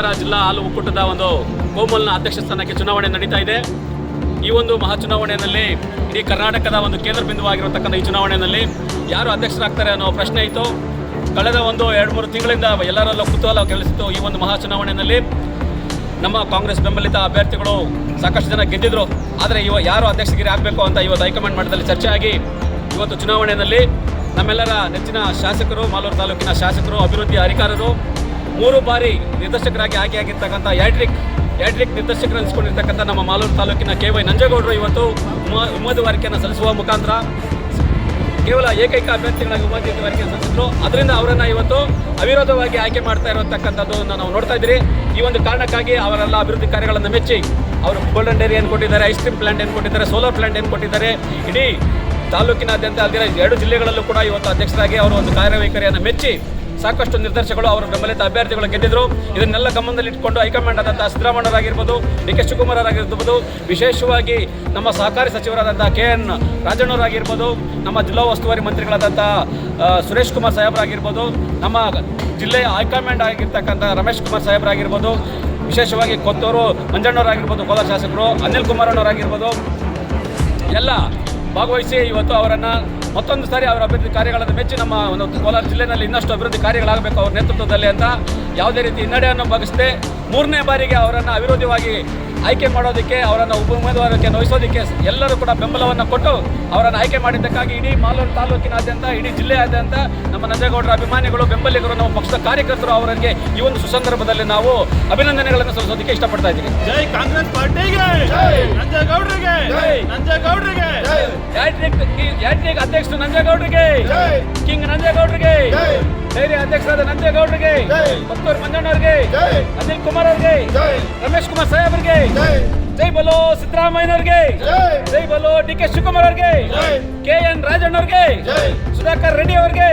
ಕೋಲಾರ ಜಿಲ್ಲಾ ಹಾಲು ಒಕ್ಕೂಟದ ಒಂದು ಕೋಮಲ್ನ ಅಧ್ಯಕ್ಷ ಸ್ಥಾನಕ್ಕೆ ಚುನಾವಣೆ ನಡೀತಾ ಇದೆ. ಈ ಒಂದು ಮಹಾ ಚುನಾವಣೆಯಲ್ಲಿ ಇಡೀ ಕರ್ನಾಟಕದ ಒಂದು ಕೇಂದ್ರ ಬಿಂದುವಾಗಿರತಕ್ಕಂಥ ಈ ಚುನಾವಣೆಯಲ್ಲಿ ಯಾರು ಅಧ್ಯಕ್ಷರಾಗ್ತಾರೆ ಅನ್ನೋ ಪ್ರಶ್ನೆ ಇತ್ತು. ಕಳೆದ ಒಂದು ಎರಡು ಮೂರು ತಿಂಗಳಿಂದ ಎಲ್ಲರಲ್ಲೂ ಕುತೂಹಲ ಕೆಲಸಿತ್ತು ಈ ಒಂದು ಮಹಾ ಚುನಾವಣೆಯಲ್ಲಿ. ನಮ್ಮ ಕಾಂಗ್ರೆಸ್ ಬೆಂಬಲಿತ ಅಭ್ಯರ್ಥಿಗಳು ಸಾಕಷ್ಟು ಜನ ಗೆದ್ದಿದ್ರು. ಆದರೆ ಇವ ಯಾರು ಅಧ್ಯಕ್ಷಗಿರಿ ಆಗಬೇಕು ಅಂತ ಇವತ್ತು ಹೈಕಮಾಂಡ್ ಮಟ್ಟದಲ್ಲಿ ಚರ್ಚೆ ಆಗಿ ಇವತ್ತು ಚುನಾವಣೆಯಲ್ಲಿ ನಮ್ಮೆಲ್ಲರ ನೆಚ್ಚಿನ ಶಾಸಕರು, ಮಾಲೂರು ತಾಲೂಕಿನ ಶಾಸಕರು, ಅಭಿವೃದ್ಧಿ ಅಧಿಕಾರರು ಮೂರು ಬಾರಿ ನಿರ್ದೇಶಕರಾಗಿ ಆಯ್ಕೆಯಾಗಿರ್ತಕ್ಕಂಥ ಯಾಟ್ರಿಕ್ ಯಾಟ್ರಿಕ್ ನಿರ್ದೇಶಕರು ಅನಿಸ್ಕೊಂಡಿರ್ತಕ್ಕಂಥ ನಮ್ಮ ಮಾಲೂರು ತಾಲೂಕಿನ ಕೆ ವೈ ನಂಜೇಗೌಡರು ಇವತ್ತು ಉಮ- ಉಮೇದುವಾರಿಕೆಯನ್ನು ಸಲ್ಲಿಸುವ ಮುಖಾಂತರ ಕೇವಲ ಏಕೈಕ ಅಭ್ಯರ್ಥಿಗಳಾಗಿ ಉಮೇದುವಾರಿಕೆ ಸಲ್ಲಿಸಿದ್ರು. ಅದರಿಂದ ಅವರನ್ನು ಇವತ್ತು ಅವಿರೋಧವಾಗಿ ಆಯ್ಕೆ ಮಾಡ್ತಾ ಇರತಕ್ಕಂಥದ್ದನ್ನು ನಾವು ನೋಡ್ತಾ ಇದ್ದೀರಿ. ಈ ಒಂದು ಕಾರಣಕ್ಕಾಗಿ ಅವರೆಲ್ಲ ಅಭಿವೃದ್ಧಿ ಕಾರ್ಯಗಳನ್ನು ಮೆಚ್ಚಿ ಅವರು ಗೋಲ್ಡನ್ ಡೈರಿ ಏನು ಕೊಟ್ಟಿದ್ದಾರೆ ಐಸ್ ಕ್ರೀಮ್ ಪ್ಲಾಂಟ್ ಏನು ಕೊಟ್ಟಿದ್ದಾರೆ ಸೋಲಾರ್ ಪ್ಲಾಂಟ್ ಏನು ಕೊಟ್ಟಿದ್ದಾರೆ, ಇಡೀ ತಾಲೂಕಿನಾದ್ಯಂತ ಅಲ್ಲದೆ ಎರಡು ಜಿಲ್ಲೆಗಳಲ್ಲೂ ಕೂಡ ಇವತ್ತು ಅಧ್ಯಕ್ಷರಾಗಿ ಅವರು ಒಂದು ಕಾರ್ಯವೈಖರಿಯನ್ನು ಮೆಚ್ಚಿ ಸಾಕಷ್ಟು ನಿರ್ದೇಶಕರು ಅವರು ಬೆಂಬಲಿತ ಅಭ್ಯರ್ಥಿಗಳು ಗೆದ್ದಿದ್ರು. ಇದನ್ನೆಲ್ಲ ಗಮನದಲ್ಲಿ ಇಟ್ಕೊಂಡು ಹೈಕಮಾಂಡ್ ಆದಂಥ ಸಿದ್ದರಾಮಣ್ಣರಾಗಿರ್ಬೋದು ಡಿ ಕೆ ಶಿವಕುಮಾರರಾಗಿರ್ಬೋದು ವಿಶೇಷವಾಗಿ ನಮ್ಮ ಸಹಕಾರಿ ಸಚಿವರಾದಂಥ ಕೆ ಎನ್ ರಾಜಣ್ಣವರಾಗಿರ್ಬೋದು, ನಮ್ಮ ಜಿಲ್ಲಾ ಉಸ್ತುವಾರಿ ಮಂತ್ರಿಗಳಾದಂತಹ ಸುರೇಶ್ ಕುಮಾರ್ ಸಾಹೇಬರಾಗಿರ್ಬೋದು, ನಮ್ಮ ಜಿಲ್ಲೆಯ ಹೈಕಮಾಂಡ್ ಆಗಿರ್ತಕ್ಕಂಥ ರಮೇಶ್ ಕುಮಾರ್ ಸಾಹೇಬರಾಗಿರ್ಬೋದು, ವಿಶೇಷವಾಗಿ ಕೊತ್ತೂರು ಮಂಜಣ್ಣವರಾಗಿರ್ಬೋದು, ಕೋಲಾರ ಶಾಸಕರು, ಅನಿಲ್ ಕುಮಾರಣ್ಣವರಾಗಿರ್ಬೋದು. ಎಲ್ಲ ಭಾಗವಹಿಸಿ ಇವತ್ತು ಅವರನ್ನು ಮತ್ತೊಂದು ಸಾರಿ ಅವರ ಅಭಿವೃದ್ಧಿ ಕಾರ್ಯಗಳನ್ನು ಮೆಚ್ಚಿ ನಮ್ಮ ಒಂದು ಕೋಲಾರ ಜಿಲ್ಲೆಯಲ್ಲಿ ಇನ್ನಷ್ಟು ಅಭಿವೃದ್ಧಿ ಕಾರ್ಯಗಳಾಗಬೇಕು ಅವರ ನೇತೃತ್ವದಲ್ಲಿ ಅಂತ ಯಾವುದೇ ರೀತಿ ಹಿನ್ನಡೆಯನ್ನು ಬಗೆಸದೆ ಮೂರನೇ ಬಾರಿಗೆ ಅವರನ್ನು ಅವಿರೋಧವಾಗಿ ಆಯ್ಕೆ ಮಾಡೋದಕ್ಕೆ ಅವರನ್ನು ಉಪ ಉಮೇದುವಾರಕ್ಕೆ ನೋಯಿಸೋದಕ್ಕೆ ಎಲ್ಲರೂ ಕೂಡ ಬೆಂಬಲವನ್ನು ಕೊಟ್ಟು ಅವರನ್ನು ಆಯ್ಕೆ ಮಾಡಿದ್ದಕ್ಕಾಗಿ ಇಡೀ ಮಾಲೂರು ತಾಲೂಕಿನಾದ್ಯಂತ ಇಡೀ ಜಿಲ್ಲೆಯಾದ್ಯಂತ ನಮ್ಮ ನಂಜೇಗೌಡರ ಅಭಿಮಾನಿಗಳು ಬೆಂಬಲಿಗರು ನಮ್ಮ ಪಕ್ಷದ ಕಾರ್ಯಕರ್ತರು ಅವರಿಗೆ ಈ ಒಂದು ಸುಸಂದರ್ಭದಲ್ಲಿ ನಾವು ಅಭಿನಂದನೆಗಳನ್ನು ಸಲ್ಲಿಸೋದಕ್ಕೆ ಇಷ್ಟಪಡ್ತಾ ಇದ್ದೀವಿ. ಜೈ ಕಾಂಗ್ರೆಸ್ ಪಾರ್ಟಿಗೆ ನಂಜೇಗೌಡರಿಗೆ ನಂಜೇಗೌಡರಿಗೆ ಯಾಟ್ರಿಕ್ ಯಾಟ್ರಿಕ್ ಅಧ್ಯಕ್ಷರು ನಂಜೇಗೌಡರಿಗೆ. ಕಿಂಗ್ ನಂಜೇಗೌಡರಿಗೆ. ಡೈರಿ ಅಧ್ಯಕ್ಷರಾದ ನಂಜೇಗೌಡರಿಗೆ ಮತ್ತೂರು ಮಂಜಣ್ಣವ್ರಿಗೆ. ಅನಿಲ್ ಕುಮಾರ್ ಅವರಿಗೆ. ರಮೇಶ್ ಕುಮಾರ್ ಸಾಹೇಬ್ರಿಗೆ ಜೈ. ಜೈ ಬಲೋ ಸಿದ್ದರಾಮಯ್ಯನವ್ರಿಗೆ ಜೈ. ಜೈ ಬಲೋ ಡಿ ಕೆ ಶಿವಕುಮಾರ್ ಅವರಿಗೆ. ಕೆ ಎನ್ ರಾಜಣ್ಣ ಅವರಿಗೆ ಸುಧಾಕರ್ ರೆಡ್ಡಿ ಅವ್ರಿಗೆ.